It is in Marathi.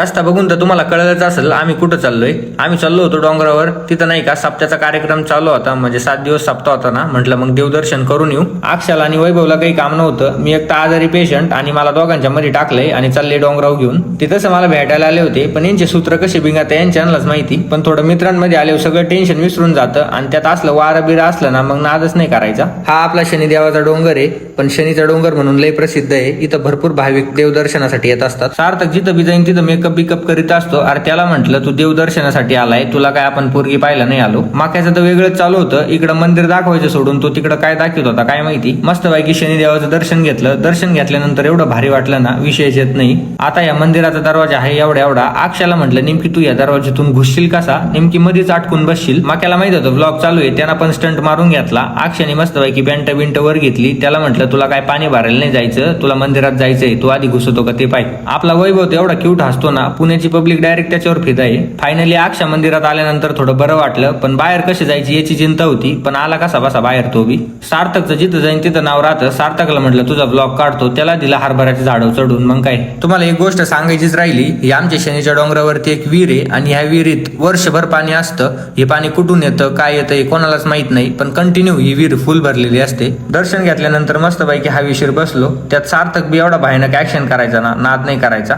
रस्ता बघून तर तुम्हाला कळलंच असेल आम्ही कुठं चाललोय? आम्ही चाललो होतो डोंगरावर. तिथं नाही का सप्त्याचा कार्यक्रम चालू होता म्हणजे सात दिवस सप्ताह होता ना. म्हटलं मग देवदर्शन करून येऊ. अक्षाला आणि वैभवला काही काम नव्हतं. मी एकटा आजारी पेशंट आणि मला दोघांच्या मध्ये टाकलंय आणि चालले डोंगराव घेऊन. ते तसं मला भेटायला आले होते पण यांचे सूत्र कसे बिंगात यांच्यालाच माहिती. पण थोडं मित्रांमध्ये आले सगळं टेन्शन विसरून जातं आणि त्यात असलं वारं बिरं असलं ना मग नादच नाही करायचा. हा आपला शनिदेवाचा डोंगर आहे पण शनीचा डोंगर म्हणून लय प्रसिद्ध आहे. इथं भरपूर भाविक देवदर्शनासाठी येत असतात. सार्थक जिथं बी जाईन तिथं मेकअप बिकअप करीत असतो. अरे त्याला म्हटलं तू देवदर्शनासाठी आलाय. तुला काय आपण पोरगी पाहायला नाही आलो. माक्याचं तर वेगळंच चालू होतं. इकडं मंदिर दाखवायचं सोडून तो तिकडं काय दाखवत होता काय माहिती. मस्त मस्तपैकी शनिदेवाचं दर्शन घेतलं. दर्शन घेतल्यानंतर एवढं भारी वाटलं ना विषयच येत नाही. आता या मंदिराचा दरवाजा आहे एवढा एवढा. अक्षाला म्हटलं नेमकी तू या दरवाजातून घुसशील कसा? नेमकी मध्येच अटकून बसशील? माक्याला माहीत होतं ब्लॉग चालू आहे. त्यांना पण स्टंट मारून घेतला. अक्षाने मस्तपैकी बँट बिंट वर घेतली. त्याला म्हटलं तुला काय पाणी भरायला नाही जायचं? तुला मंदिरात जायचंय. तू आधी घुसतो का ते पाय. आपला वैभव एवढा क्यूट हसतो ना पुण्याची पब्लिक डायरेक्ट त्याच्यावर फिदा आहे. फायनली अक्षा मंदिरात आल्यानंतर थोडं बरं वाटलं पण बाहेर कशी जायची याची चिंता होती पण आला कसा बसा बाहेर तो बी. सार्थकचं जिथं जाईन तिथं नाव राहतं. सार्थकला म्हटलं तुझा ब्लॉग काढतो. त्याला दिला हरभऱ्याच्या झाडावर चढून. मग काय? तुम्हाला एक गोष्ट सांगायचीच राहिली. ही आमच्या शनीच्या डोंगरावरती एक विहीर आहे आणि ह्या विहिरीत वर्षभर पाणी असतं. हे पाणी कुठून येतं काय येतं हे कोणालाच माहीत नाही. पण कंटिन्यू ही विहीर फुल भरलेली असते. दर्शन घेतल्यानंतर मस्तपैकी हा विशीर बसलो. त्यात सार्थक बी एवढा भयानक ऍक्शन करायचा ना नाद नाही करायचा.